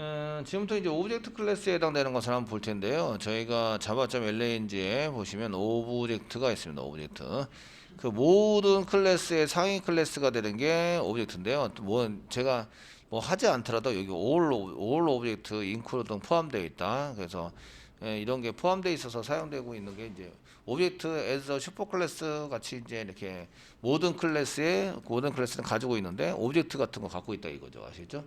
음, 지금부터 이제 오브젝트 클래스에 해당되는 것을 한번 볼 텐데요. 저희가 java.language에 보시면 오브젝트가 있습니다. 오브젝트. 그 모든 클래스의 상위 클래스가 되는 게 오브젝트인데요. 또뭐 제가 뭐 하지 않더라도 여기 all, all 오브젝트 등 포함되어 있다. 그래서 예, 이런 게 포함되어 있어서 사용되고 있는 게 이제 오브젝트 as 슈퍼 클래스 같이 이제 이렇게 모든 클래스에 모든 클래스는 가지고 있는데 오브젝트 같은 거 갖고 있다 이거죠. 아시죠?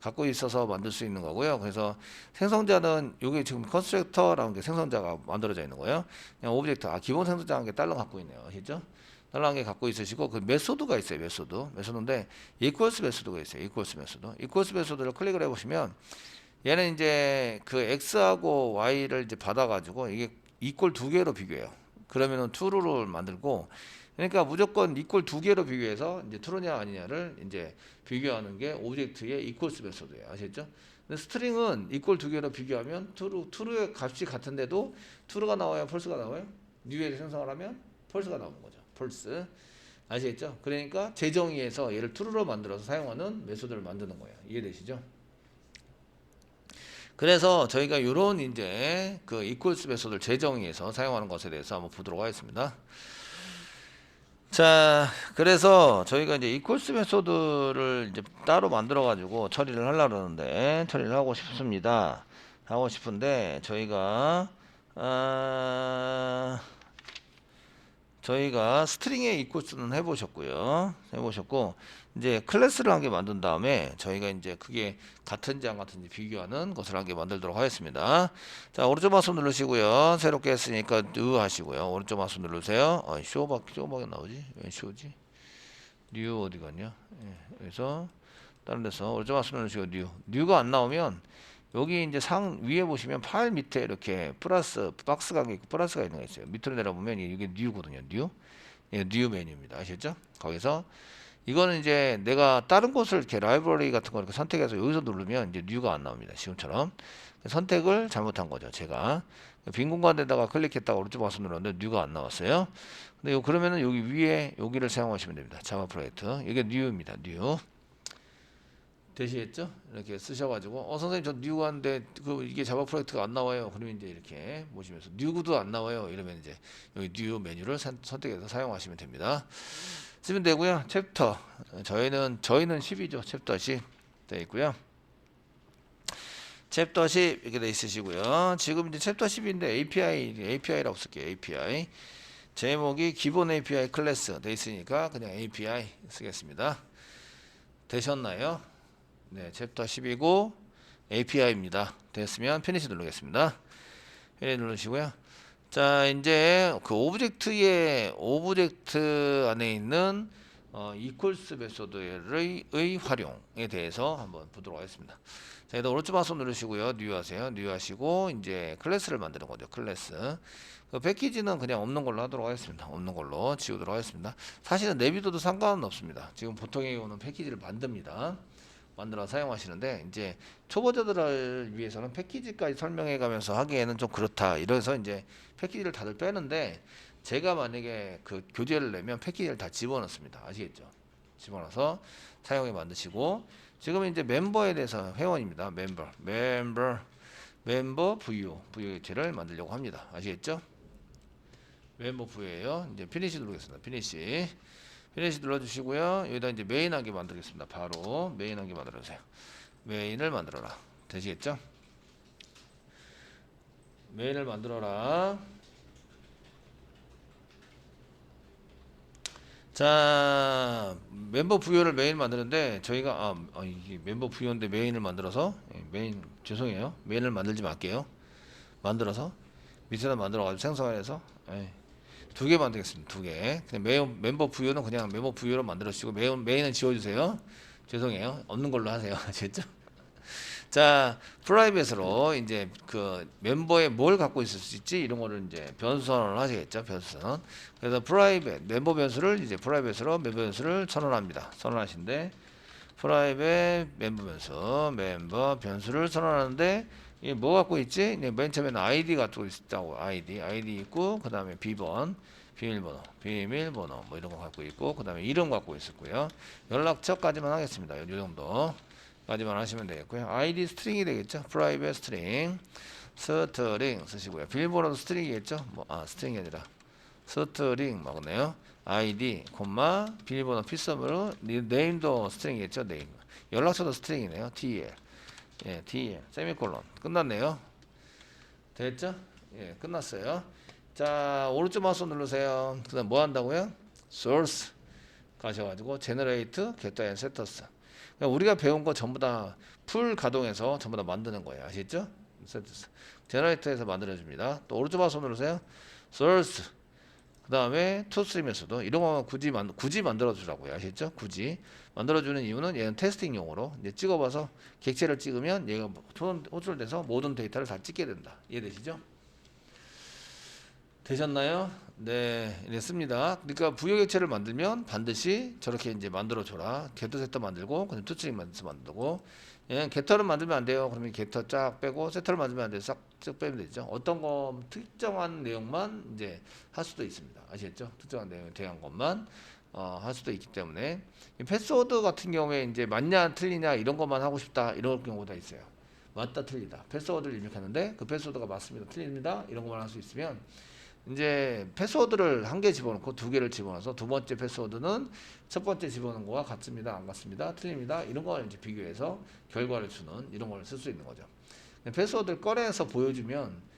갖고 있어서 만들 수 있는 거고요. 그래서 생성자는 여기 지금 컨스트럭터라는 게 생성자가 만들어져 있는 거예요. 그냥 오브젝트 아 기본 생성자한 게 딸랑 갖고 있네요. 아시죠? 딸랑 게 갖고 있으시고 그 메소드가 있어요. 메소드. 메소드인데 equals 메소드가 있어요. equals 메소드. equals 메소드를 클릭을 해 보시면 얘는 이제 그 x하고 y를 이제 받아 가지고 이게 equal 두 개로 비교해요. 그러면은 true를 만들고 그러니까 무조건 equal 두 개로 비교해서 이제 true냐 아니냐를 이제 비교하는 게 오브젝트의 equals 메소드예요. 아시겠죠? 근데 스트링은 equal 두 개로 비교하면 true true의 값이 같은데도 true가 나와요, false가 나와요? new에 생성을 하면 false가 나오는 거죠. false. 아시겠죠? 그러니까 재정의에서 얘를 true로 만들어서 사용하는 메소드를 만드는 거예요. 이해되시죠? 그래서 저희가 이런 이제 그 equals 메소드를 재정의해서 사용하는 것에 대해서 한번 보도록 하겠습니다. 자, 그래서 저희가 이제 equals 메소드를 이제 따로 만들어 가지고 처리를 하려고 그러는데 처리를 하고 싶습니다. 하고 싶은데 저희가 아 저희가 스트링의 equals는 해보셨고요. 해보셨고 이제 클래스를 한 개 만든 다음에 저희가 이제 그게 같은지 안 같은지 비교하는 것을 한 개 만들도록 하겠습니다. 자 오른쪽 마우스 누르시고요. 새롭게 했으니까 new 하시고요. 오른쪽 마우스 누르세요. 어, 쇼박 쇼박이 나오지? 왜 쇼지? new 어디 갔냐? 예, 그래서 다른 데서 오른쪽 마우스 누르시고 new. new가 안 나오면 여기 이제 상 위에 보시면 파일 밑에 이렇게 플러스 박스가 있고 플러스가 있는 거 있어요. 밑으로 내려보면 이게 뉴거든요. 뉴. 예, 뉴 메뉴입니다. 아시죠? 거기서 이거는 이제 내가 다른 곳을 이렇게 라이브러리 같은 거 이렇게 선택해서 여기서 누르면 이제 뉴가 안 나옵니다. 지금처럼 선택을 잘못한 거죠. 제가 빈 공간에다가 클릭했다가 오른쪽 마우스 눌렀는데 뉴가 안 나왔어요. 근데 요 그러면은 여기 위에 여기를 사용하시면 됩니다. 자바 프로젝트 이게 뉴입니다. 뉴. 되시겠죠? 이렇게 쓰셔가지고 어 선생님 저 뉴구한데 그 이게 자바 프로젝트가 안 나와요. 그러면 이제 이렇게 보시면서 뉴구도 안 나와요. 이러면 이제 여기 뉴 메뉴를 선, 선택해서 사용하시면 됩니다. 쓰면 되고요. 챕터 저희는 저희는 10이죠. 챕터 10 되어 있고요. 챕터 10 이렇게 돼 있으시고요. 지금 이제 챕터 10인데 API API라고 쓸게요. API 제목이 기본 API 클래스 돼 있으니까 그냥 API 쓰겠습니다. 되셨나요? 네, 챕터 10이고 API입니다. 됐으면 피니시 누르겠습니다. 피니시 누르시고요. 자, 이제 그 오브젝트의 오브젝트 안에 있는 어, equals 메소드의 의 활용에 대해서 한번 보도록 하겠습니다. 자, 일단 오른쪽 마우스 누르시고요. new 하세요. new 하시고 이제 클래스를 만드는 거죠. 클래스. 그 패키지는 그냥 없는 걸로 하도록 하겠습니다. 없는 걸로 지우도록 하겠습니다. 사실은 내비둬도 상관은 없습니다. 지금 보통의 경우는 패키지를 만듭니다. 만들어 사용하시는데 이제 초보자들을 위해서는 패키지까지 설명해 가면서 하기에는 좀 그렇다. 이래서 이제 패키지를 다들 빼는데 제가 만약에 그 교재를 내면 패키지를 다 집어넣습니다. 아시겠죠? 집어넣어서 사용해 만드시고 지금 이제 멤버에 대해서 회원입니다. 멤버, 멤버, 멤버 부유, 부유체를 만들려고 합니다. 아시겠죠? 멤버 부유예요. 이제 피니시 누르겠습니다. 피니시. 피니시 눌러주시고요. 여기다 이제 메인 한개 만들겠습니다. 바로 메인 한개 만들어주세요. 메인을 만들어라. 되시겠죠? 메인을 만들어라. 자 멤버 부여를 메인 만드는데 저희가 아, 아, 이게 멤버 부여인데 메인을 만들어서 예, 메인 죄송해요 메인을 만들지 말게요 만들어서 밑에다 만들어 가지고 생성해서 예, 두 개 만들겠습니다. 두 개. 그냥 메인, 멤버 부여는 그냥 멤버 부여로 만들어 주시고 메인, 메인은 지워주세요. 죄송해요. 없는 걸로 하세요. 아시겠죠? 자, 프라이빗으로 이제 그 멤버에 뭘 갖고 있을 수 있지? 이런 거를 이제 변수 선언을 하시겠죠. 변수 선언. 그래서 프라이빗 멤버 변수를 이제 프라이빗으로 멤버 변수를 선언합니다. 선언하신데 프라이빗 멤버 변수 멤버 변수를 선언하는데 이게 뭐 갖고 있지? 이제 맨 처음에는 아이디 갖고 있다고 아이디 아이디 있고 그 다음에 비번 비밀번호 비밀번호 뭐 이런 거 갖고 있고 그 다음에 이름 갖고 있었고요. 연락처까지만 하겠습니다. 이 정도. 까지만 하시면 되겠고요. id 스트링이 되겠죠. private string 스트링 쓰시고요. 비밀번호도 스트링이겠죠. 뭐, 아 스트링이 아니라 스트링 맞네요. id 콤마 비밀번호 필수으로 네임도 스트링이겠죠. 네임 연락처도 스트링이네요. tel 예 tel 세미콜론 끝났네요. 됐죠? 예 끝났어요. 자 오른쪽 마우스 누르세요. 그다음 뭐 한다고요? source 가셔가지고 generate get and setters 그러니까 우리가 배운 거 전부 다 풀 가동해서 전부 다 만드는 거예요. 아시죠? setters generate에서 만들어줍니다. 또 오른쪽 마우스 누르세요. source 그 다음에 투스트림에서도 이런 거 굳이 만 굳이 만들어 주라고요. 아시죠? 굳이 만들어 주는 이유는 얘는 테스팅용으로 이제 찍어봐서 객체를 찍으면 얘가 호- 호출돼서 모든 데이터를 다 찍게 된다. 이해되시죠? 되셨나요? 네, 이랬습니다. 그러니까 부여 객체를 만들면 반드시 저렇게 이제 만들어 줘라. 게터 세터 만들고 그다음 투스트림 만들고 얘는 게터를 만들면 안 돼요. 그러면 게터 쫙 빼고 세터를 만들면 안 돼요. 싹쭉 빼면 되죠. 어떤 거 특정한 내용만 이제 할 수도 있습니다. 아시겠죠? 특정한 내용에 대한 것만 어, 할 수도 있기 때문에 이 패스워드 같은 경우에 이제 맞냐 틀리냐 이런 것만 하고 싶다 이런 경우가 있어요. 맞다 틀리다 패스워드를 입력하는데 그 패스워드가 맞습니다 틀립니다 이런 것만 할 수 있으면 이제 패스워드를 한 개 집어넣고 두 개를 집어넣어서 두 번째 패스워드는 첫 번째 집어넣은 거와 같습니다. 안 같습니다. 틀립니다. 이런 걸 이제 비교해서 결과를 주는 이런 걸 쓸 수 있는 거죠. 패스워드를 꺼내서 보여주면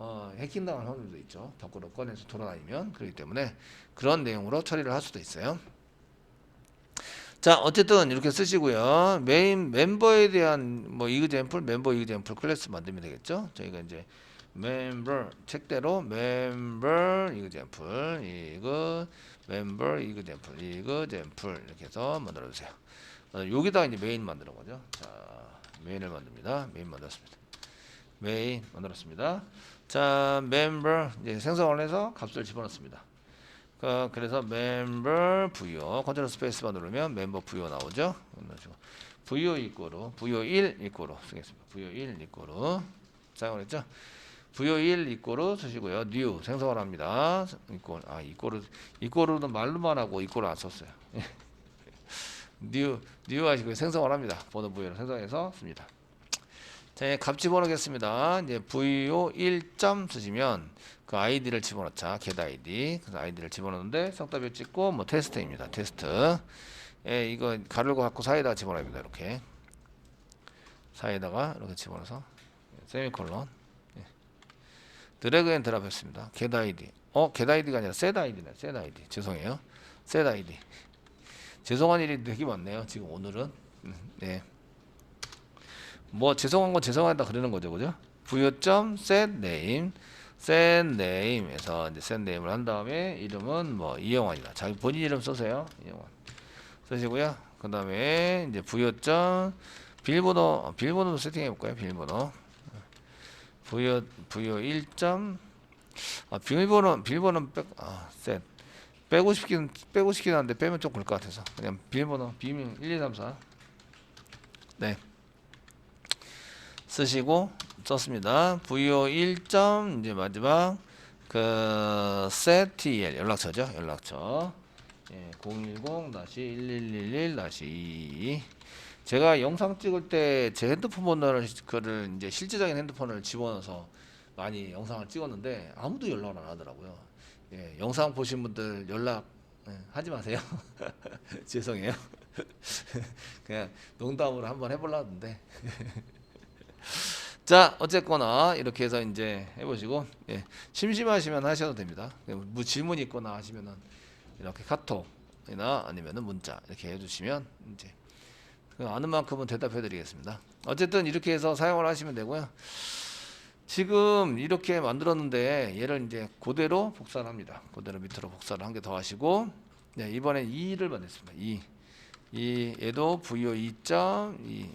어, 해킹당할 확률도 있죠. 밖으로 꺼내서 돌아다니면 그렇기 때문에 그런 내용으로 처리를 할 수도 있어요. 자 어쨌든 이렇게 쓰시고요. 메인 멤버에 대한 뭐 이그젠플 멤버 이그젠플 클래스 만들면 되겠죠? 저희가 이제 멤버 책대로 멤버 이그젠플 이그 멤버 이그젠플 이그젠플. 이렇게 해서 만들어 주세요. 어, 여기다가 이제 메인 만드는 거죠. 자 메인을 만듭니다. 메인 만들었습니다. 메인 만들었습니다. 자 멤버 이제 생성을 해서 값을 집어넣습니다. 그, 그래서 멤버 부여 컨트롤 스페이스바 누르면 멤버 부여 나오죠? 부여 이꼬로 부여 1 이꼬로 쓰겠습니다. 부여 1 이꼬로. 사용을 했죠 부여 1 이꼬로 쓰시고요 생성을 합니다 이꼬 아 이꼬로 이꼬로는 말로만 하고 이꼬로 안 썼어요 new new 하시고 생성을 합니다 번호 부여를 생성해서 씁니다 자, 값 집어넣겠습니다. 이제 VO 1점 쓰시면 그 아이디를 집어넣자. get 아이디. 그래서 아이디를 집어넣는데 성답을 찍고 뭐 테스트입니다. 테스트. 예, 이거 가르고 갖고 사이에다가 집어넣습니다. 이렇게. 사이에다가 이렇게 집어넣어서 세미콜론. 예. 드래그 앤 드랍 했습니다. get 아이디. 어, get 아이디가 아니라 set 아이디네. set 아이디. 죄송해요. set 아이디. 죄송한 일이 되게 많네요. 지금 오늘은. 음, 네. 뭐 죄송한 건 죄송하다 그러는 거죠, 그죠? 부여점 set set name에서 이제 set name을 한 다음에 이름은 뭐 이영환이다. 자기 본인 이름 쓰세요, 이영환 쓰시고요. 그 다음에 이제 부여점 어, 비밀번호도 세팅해 볼까요? 비밀번호 부여 부여 1점 아 비밀번호 비밀번호 백, 아 set 빼고 싶긴 빼고 싶긴 한데 빼면 좀 그럴 것 같아서 그냥 비밀번호 비밀 1, 2, 3, 4 네. 쓰시고 썼습니다. VO 1점 이제 마지막 그 setTL 연락처죠. 연락처. 예, 010-1111-2 제가 영상 찍을 때 제 핸드폰 번호를 그를 이제 실제적인 핸드폰을 집어넣어서 많이 영상을 찍었는데 아무도 연락을 안 하더라고요. 예, 영상 보신 분들 연락 예, 하지 마세요. 죄송해요. 그냥 농담으로 한번 해보려는데 자 어쨌거나 이렇게 해서 이제 해보시고 예, 심심하시면 하셔도 됩니다 뭐 질문 있거나 하시면은 이렇게 카톡이나 아니면은 문자 이렇게 해주시면 이제 그 아는 만큼은 대답해 드리겠습니다 어쨌든 이렇게 해서 사용을 하시면 되고요 지금 이렇게 만들었는데 얘를 이제 그대로 복사를 합니다 그대로 밑으로 복사를 한 개 더 하시고 네, 이번에 2를 만들었습니다 2 이 얘도 VO 2.2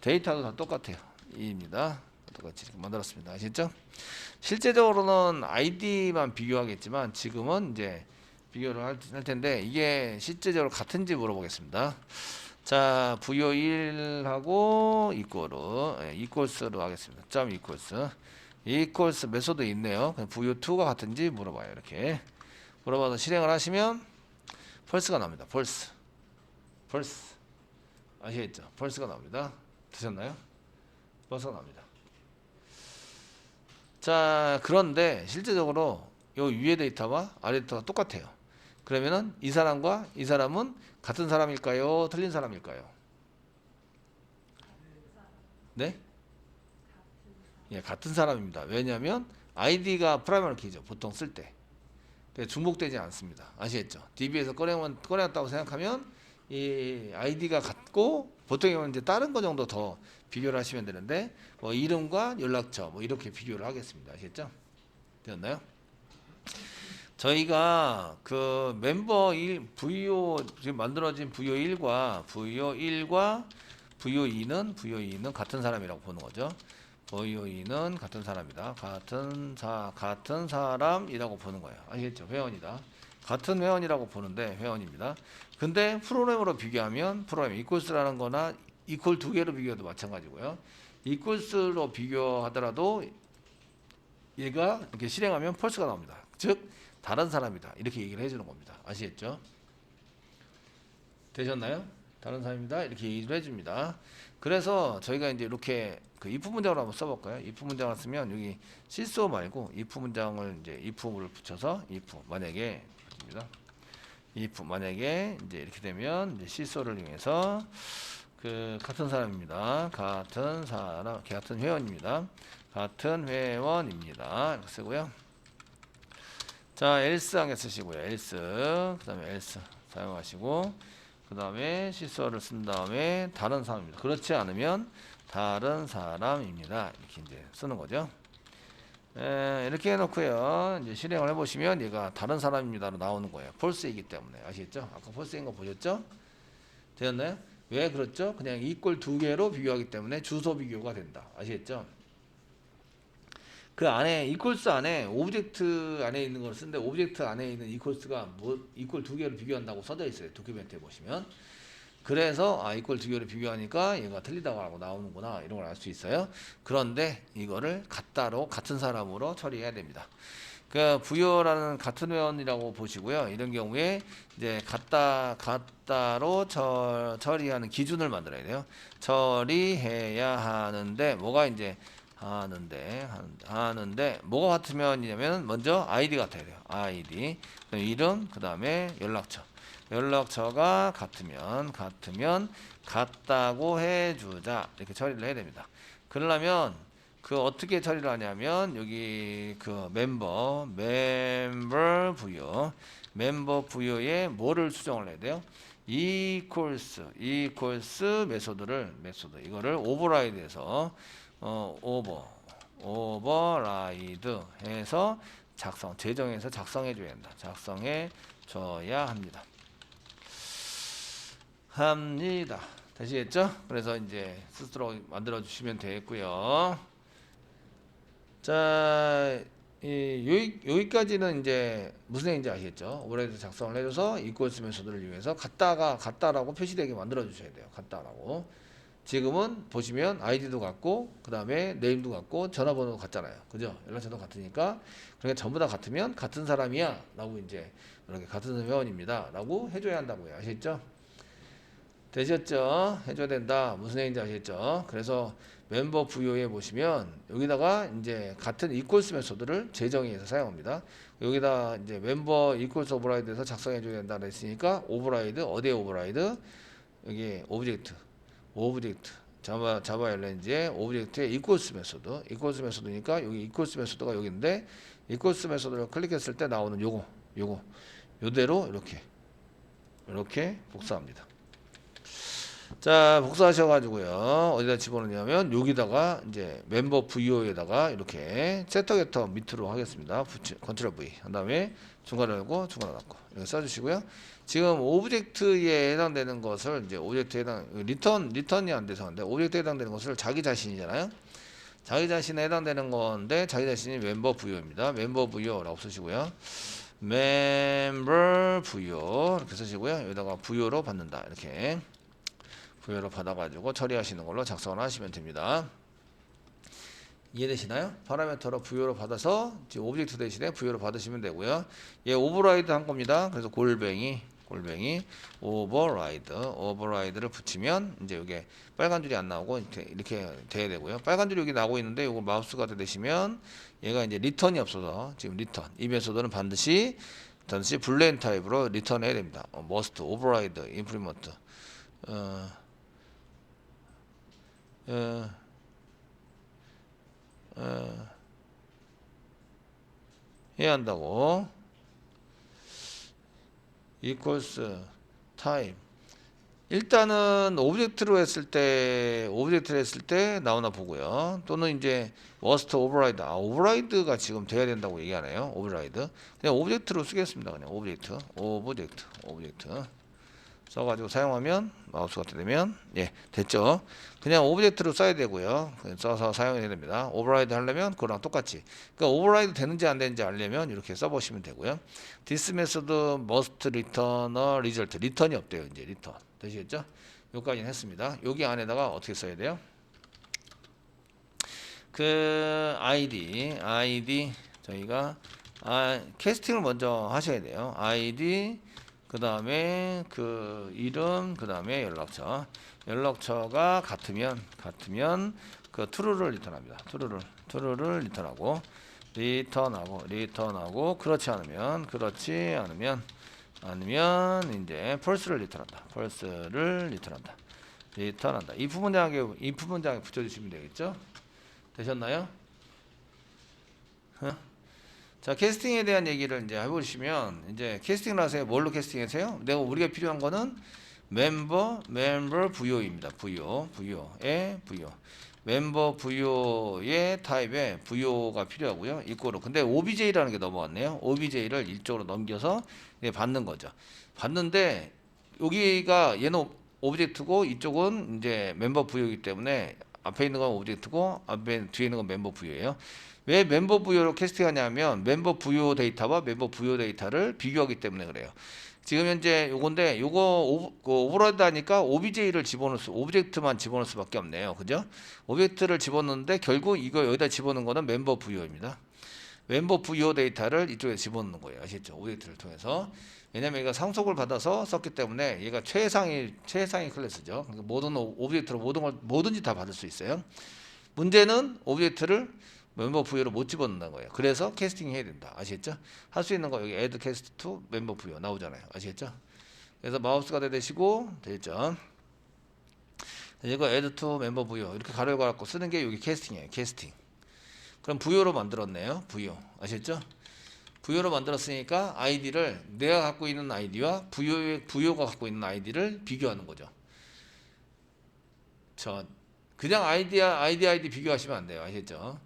데이터도 다 똑같아요 2입니다. 똑같이 만들었습니다. 아시죠? 실제적으로는 아이디만 비교하겠지만 지금은 이제 비교를 할, 할 텐데 이게 실제적으로 같은지 물어보겠습니다. 자, VO 1하고 이꼬로 예, 이꼴스로 하겠습니다. 점 이꼴스 이꼴스 메소드 있네요. VO 2가 같은지 물어봐요. 이렇게 물어봐서 실행을 하시면 펄스가 납니다. 펄스 펄스 아시겠죠? 펄스가 나옵니다. 되셨나요? 펄스가 나옵니다. 자, 그런데 실제적으로 요 위에 데이터와 아래 데이터가 똑같아요. 그러면은 이 사람과 이 사람은 같은 사람일까요? 틀린 사람일까요? 네? 예, 같은 사람입니다. 왜냐하면 아이디가 프라이머리 키죠. 보통 쓸 때. 중복되지 않습니다. 아시겠죠? DB에서 꺼내면 꺼내왔다고 생각하면 이 아이디가 같고 보통의 경우는 이제 다른 거 정도 더 비교를 하시면 되는데 뭐 이름과 연락처 뭐 이렇게 비교를 하겠습니다. 아시겠죠? 되었나요? 저희가 그 멤버 1 VO 지금 만들어진 VO 1과 VO 1과 VO 2는 VO 2는 같은 사람이라고 보는 거죠. VO 2는 같은 사람이다. 같은 사 같은 사람이라고 보는 거예요. 아시겠죠? 회원이다. 같은 회원이라고 보는데 회원입니다. 근데 프로그램으로 비교하면 프로그램 이퀄스라는 거나 이퀄 두 개로 비교해도 마찬가지고요. 이퀄스로 비교하더라도 얘가 이렇게 실행하면 펄스가 나옵니다. 즉 다른 사람이다. 이렇게 얘기를 해주는 겁니다. 아시겠죠? 되셨나요? 다른 사람입니다. 이렇게 얘기를 해줍니다. 그래서 저희가 이제 이렇게 그 if 문장을 한번 써볼까요? if 문장을 쓰면 여기 실소 말고 if 문장을 이제 if를 붙여서 if 만약에 입니다. if 만약에 이제 이렇게 되면 이제 실소를 이용해서 그 같은 사람입니다. 같은 사람, 같은 회원입니다. 같은 회원입니다. 쓰고요. 자, else 한개 쓰시고요. else. 그다음에 else 사용하시고 그다음에 실수어를 쓴 다음에 다른 사람입니다. 그렇지 않으면 다른 사람입니다. 이렇게 이제 쓰는 거죠. 에, 이렇게 해놓고요. 이제 실행을 해보시면 얘가 다른 사람입니다로 나오는 거예요. 폴스이기 때문에 아시겠죠? 아까 폴스인 거 보셨죠? 되었나요? 왜 그렇죠? 그냥 이꼴 두 개로 비교하기 때문에 주소 비교가 된다. 아시겠죠? 그 안에 이퀄스 안에 오브젝트 안에 있는 걸 쓰는데 오브젝트 안에 있는 이퀄스가 뭐 이퀄 두 개를 비교한다고 써져 있어요. 도큐멘트에 보시면. 그래서 아 이퀄 두 개를 비교하니까 얘가 틀리다고 나오는구나 이런 걸 알 수 있어요. 그런데 이거를 같다로 같은 사람으로 처리해야 됩니다. 그 부여라는 같은 회원이라고 보시고요. 이런 경우에 이제 같다 같다로 처, 처리하는 기준을 만들어야 돼요. 처리해야 하는데 뭐가 이제 하는데 하는데 뭐가 같으면이냐면 먼저 아이디 같아야 돼요. 아이디 이름 그 다음에 연락처 연락처가 같으면 같으면 같다고 해주자 이렇게 처리를 해야 됩니다. 그러려면 그 어떻게 처리를 하냐면 여기 그 멤버 멤버 부여 멤버 부여에 뭐를 수정을 해야 돼요? equals equals 메소드를 메소드 이거를 오버라이드해서 어, 오버 오버라이드 해서 작성 재정해서 작성해 줘야 한다. 작성해 줘야 합니다. 합니다. 되시겠죠? 그래서 이제 스스로 만들어 주시면 되겠고요. 자, 이 여기, 여기까지는 이제 무슨 얘기인지 아시겠죠? 오버라이드 작성을 해줘서 이퀄스 메소드를 이용해서 같다가 같다라고 표시되게 만들어 주셔야 돼요. 같다라고. 지금은 보시면 아이디도 같고 그 다음에 네임도 같고 전화번호도 같잖아요. 그죠? 연락처도 같으니까. 그러니까 전부 다 같으면 같은 사람이야 라고 이제 이렇게 같은 회원입니다. 라고 해줘야 한다고요. 아시겠죠? 되셨죠? 해줘야 된다. 무슨 얘기인지 아시겠죠? 그래서 멤버 부여에 보시면 여기다가 이제 같은 이퀄스 메소드를 재정의해서 사용합니다. 여기다 이제 멤버 이퀄스 오버라이드에서 작성해 줘야 된다 그랬으니까 오버라이드 어디에 오버라이드 여기 오브젝트 오브젝트 자바 자바 엘렌지의 오브젝트의 이퀄스 메소드 이퀄스 메소드니까 여기 이퀄스 메소드가 여기인데 이퀄스 메소드를 클릭했을 때 나오는 요거 요거 요대로 이렇게 이렇게 복사합니다. 자 복사하셔가지고요 어디다 집어넣냐면 여기다가 이제 멤버 VO에다가 이렇게 세터 게터 밑으로 하겠습니다. 컨트롤 V 한 다음에 중간에 열고 중간에 닫고 써주시고요. 지금 오브젝트에 해당되는 것을 이제 오브젝트에 해당 리턴 리턴이 안 돼서 근데 오브젝트에 해당되는 것을 자기 자신이잖아요. 자기 자신에 해당되는 건데 자기 자신이 멤버 부여입니다. 멤버 부여라고 쓰시고요. 멤버 부여 이렇게 쓰시고요. 여기다가 부여로 받는다 이렇게 부여로 받아가지고 처리하시는 걸로 작성을 하시면 됩니다. 이해되시나요? 파라미터로 부여로 받아서 지금 오브젝트 대신에 부여로 받으시면 되고요. 얘 오버라이드 한 겁니다. 그래서 골뱅이 골뱅이 override override를 붙이면 이제 이게 빨간 줄이 안 나오고 이렇게 돼야 되고요. 빨간 줄이 여기 나오고 있는데 이거 마우스가 되시면 얘가 이제 리턴이 없어서 지금 리턴 이 메소드는 반드시 반드시 불레인 타입으로 리턴해야 됩니다. 어, override implement 어, 어, 어, 해야 한다고. Equals time. 일단은 오브젝트로 했을 때 오브젝트로 했을 때 나오나 보고요. 또는 이제 worst override. 아 override가 지금 돼야 된다고 얘기하네요. override. 그냥 오브젝트로 쓰겠습니다 그냥. 오브젝트 오브젝트 오브젝트 써가지고 사용하면 마우스가 되면 예 됐죠. 그냥 오브젝트로 써야 되고요. 써서 사용해야 됩니다. 오버라이드 하려면 그거랑 똑같이. 그러니까 오버라이드 되는지 안 되는지 알려면 이렇게 써보시면 되고요. This method must return a result. 리턴이 없대요 이제 리턴 되시겠죠? 여기까지는 했습니다. 여기 안에다가 어떻게 써야 돼요? 그 id id 저희가 아, 캐스팅을 먼저 하셔야 돼요. id 그 다음에 그 이름 그 다음에 연락처. 연락처가 같으면 같으면 그 true를 리턴합니다. true를 true를 리턴하고 리턴하고 리턴하고 그렇지 않으면 그렇지 않으면 아니면 이제 false를 리턴한다. false를 리턴한다. 리턴한다. 이 부분장에 이 부분장에 붙여주시면 되겠죠? 되셨나요? 어? 자 캐스팅에 대한 얘기를 이제 해보시면 이제 캐스팅을 하세요. 뭘로 캐스팅하세요? 내가 우리가 필요한 거는 멤버 멤버 부요입니다. 부요 부요의 부요 멤버 부요의 타입에 부요가 필요하고요. 이거로 근데 OBJ라는 게 넘어왔네요. OBJ를 이쪽으로 넘겨서 이제 받는 거죠. 받는데 여기가 얘는 오브젝트고 이쪽은 이제 멤버 부요이기 때문에 앞에 있는 건 오브젝트고 앞에 뒤에 있는 건 멤버 부요예요. 왜 멤버 부여로 캐스팅하냐면 멤버 부여 데이터와 멤버 부여 데이터를 비교하기 때문에 그래요. 지금 현재 요건데 요거 그 오버라이드 하니까 OBJ를 집어넣을 수 오브젝트만 집어넣을 수밖에 없네요. 그죠? 오브젝트를 집어넣는데 결국 이거 여기다 집어넣는 거는 멤버 부여입니다. 멤버 부여 데이터를 이쪽에 집어넣는 거예요. 아시죠? 오브젝트를 통해서. 왜냐면 얘가 상속을 받아서 썼기 때문에 얘가 최상위 최상위 클래스죠. 그러니까 모든 오- 오브젝트로 모든 걸 뭐든지 다 받을 수 있어요. 문제는 오브젝트를 멤버 부여로 못 집어넣는 거예요. 그래서 캐스팅 해야 된다. 아시겠죠? 할 수 있는 거 여기 add cast to 멤버 부여 나오잖아요. 아시겠죠? 그래서 마우스가 되시고 됐죠? 이거 add 멤버 부여 이렇게 가로 열고 쓰는 게 여기 캐스팅이에요. 캐스팅. 그럼 부여로 만들었네요. 부여. 아시겠죠? 부여로 만들었으니까 아이디를 내가 갖고 있는 아이디와 부여의 부여가 갖고 있는 아이디를 비교하는 거죠. 저 그냥 아이디 아이디 아이디 비교하시면 안 돼요. 아시겠죠?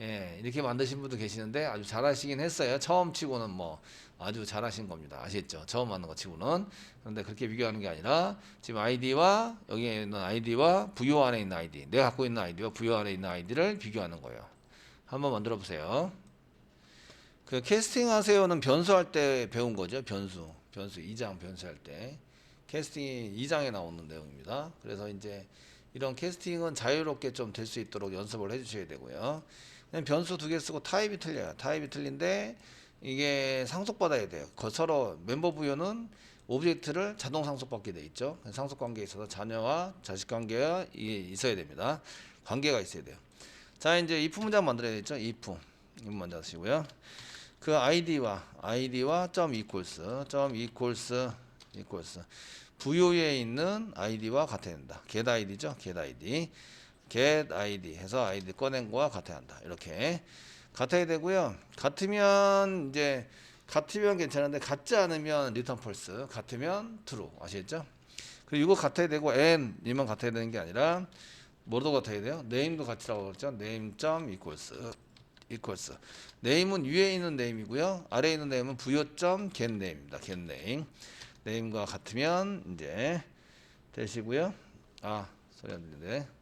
예, 이렇게 만드신 분도 계시는데 아주 잘하시긴 했어요. 처음 치고는 뭐 아주 잘하신 겁니다. 아시겠죠? 처음 하는 거 치고는. 그런데 그렇게 비교하는 게 아니라 지금 아이디와 여기에 있는 아이디와 부여 안에 있는 아이디, 내가 갖고 있는 아이디와 부여 안에 있는 아이디를 비교하는 거예요. 한번 만들어 보세요. 그 캐스팅 하세요는 변수할 때 배운 거죠. 변수. 변수 2장 변수할 때. 캐스팅이 2장에 나오는 내용입니다. 그래서 이제 이런 캐스팅은 자유롭게 좀 될 수 있도록 연습을 해 주셔야 되고요. 변수 두 개 쓰고 타입이 틀려요. 타입이 틀린데 이게 상속받아야 돼요. 그 서로 멤버 부여는 오브젝트를 자동 상속받게 돼 있죠. 상속 관계에 있어서 자녀와 자식 관계가 있어야 됩니다. 관계가 있어야 돼요. 자 이제 if 문장 만들어야겠죠. if 이거 먼저 하시고요. 그 id와 id와 점 equals 점 equals equals 부요에 있는 id와 같아야 된다. get id죠. get id get id 해서 id 꺼낸 거와 같아야 한다. 이렇게 같아야 되고요. 같으면 이제 같으면 괜찮은데 같지 않으면 return false 같으면 true 아시겠죠? 그리고 이거 같아야 되고 and 이만 같아야 되는 게 아니라 뭐도 같아야 돼요? name도 같이라고 그랬죠? name 점 equals equals name은 위에 있는 name이고요. 아래에 있는 name은 부여 점 get name입니다. get name name과 같으면 이제 되시고요. 아 소리 안 들리네.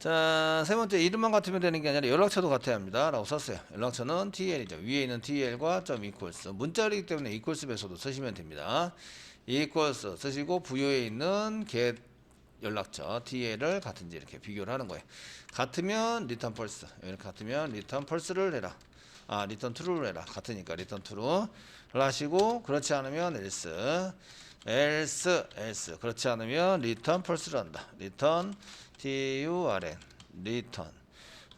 자, 세 번째 이름만 같으면 되는 게 아니라 연락처도 같아야 합니다. 라고 썼어요. 연락처는 TL이죠. 위에 있는 TL과 점 equals. 문자이기 때문에 equals 배서도 쓰시면 됩니다. equals 쓰시고 부여에 있는 get 연락처 TL을 같은지 이렇게 비교를 하는 거예요. 같으면 return false. 이렇게 같으면 return false를 해라. 아 리턴 true를 해라 같으니까 리턴 true를 하시고 그렇지 않으면 else else else 그렇지 않으면 return false를 한다 return turn return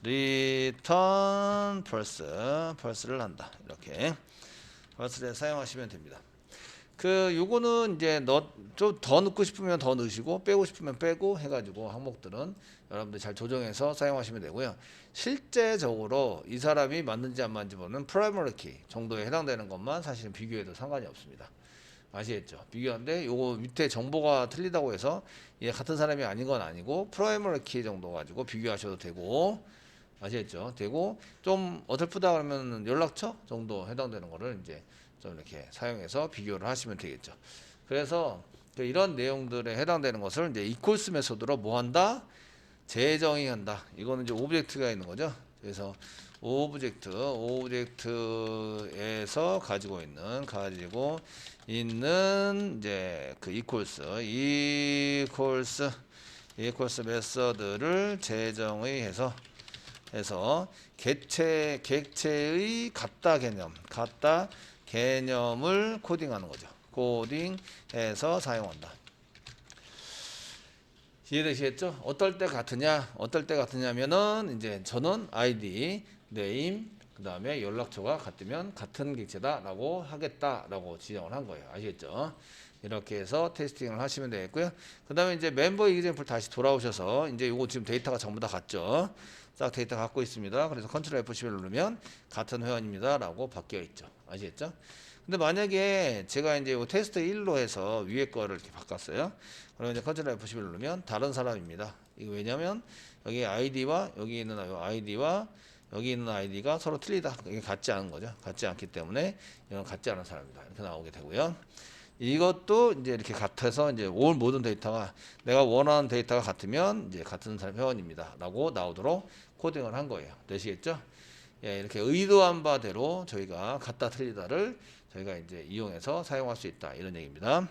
return false false를 한다 이렇게 false를 사용하시면 됩니다. 그 요거는 이제 넣좀 더 넣고 싶으면 더 넣으시고 빼고 싶으면 빼고 해가지고 항목들은 여러분들 잘 조정해서 사용하시면 되고요. 실제적으로 이 사람이 맞는지 안 맞는지 보는 프라이머리 키 정도에 해당되는 것만 사실은 비교해도 상관이 없습니다. 아시겠죠? 비교하는데 요거 밑에 정보가 틀리다고 해서 얘 같은 사람이 아닌 건 아니고 프라이머리 키 정도 가지고 비교하셔도 되고 아시겠죠? 되고 좀 어설프다 그러면 연락처 정도 해당되는 거를 이제 좀 이렇게 사용해서 비교를 하시면 되겠죠. 그래서 그 이런 내용들에 해당되는 것을 이제 이퀄스 메소드로 뭐 한다? 재정의한다. 이거는 이제 오브젝트가 있는 거죠. 그래서 오브젝트, 오브젝트에서 가지고 있는 가지고 있는 이제 그 이퀄스, 이퀄스, 이퀄스 메소드를 재정의해서 해서 객체 객체의 같다 개념, 같다 개념을 코딩하는 거죠. 코딩해서 사용한다. 이해되시겠죠? 어떨 때 같으냐? 어떨 때 같으냐면은 이제 저는 아이디, 네임, 그 다음에 연락처가 같으면 같은 객체다라고 하겠다라고 지정을 한 거예요. 아시겠죠? 이렇게 해서 테스팅을 하시면 되겠고요. 그 다음에 이제 멤버 이그젠플 다시 돌아오셔서 이제 요거 지금 데이터가 전부 다 같죠? 싹 데이터 갖고 있습니다. 그래서 컨트롤 F11 누르면 같은 회원입니다라고 바뀌어 있죠. 아시겠죠? 근데 만약에 제가 이제 요 테스트 1로 해서 위에 거를 이렇게 바꿨어요. 그러면 이제 컨트롤 F11 누르면 다른 사람입니다. 이거 왜냐면 여기 아이디와 여기 있는 아이디와 여기 있는 아이디가 서로 틀리다. 이게 같지 않은 거죠. 같지 않기 때문에 이건 같지 않은 사람이다. 이렇게 나오게 되고요. 이것도 이제 이렇게 같아서 이제 올 모든 데이터가 내가 원하는 데이터가 같으면 이제 같은 사람 회원입니다 라고 나오도록 코딩을 한 거예요. 되시겠죠? 예, 이렇게 의도한 바대로 저희가 같다 틀리다를 저희가 이제 이용해서 사용할 수 있다 이런 얘기입니다.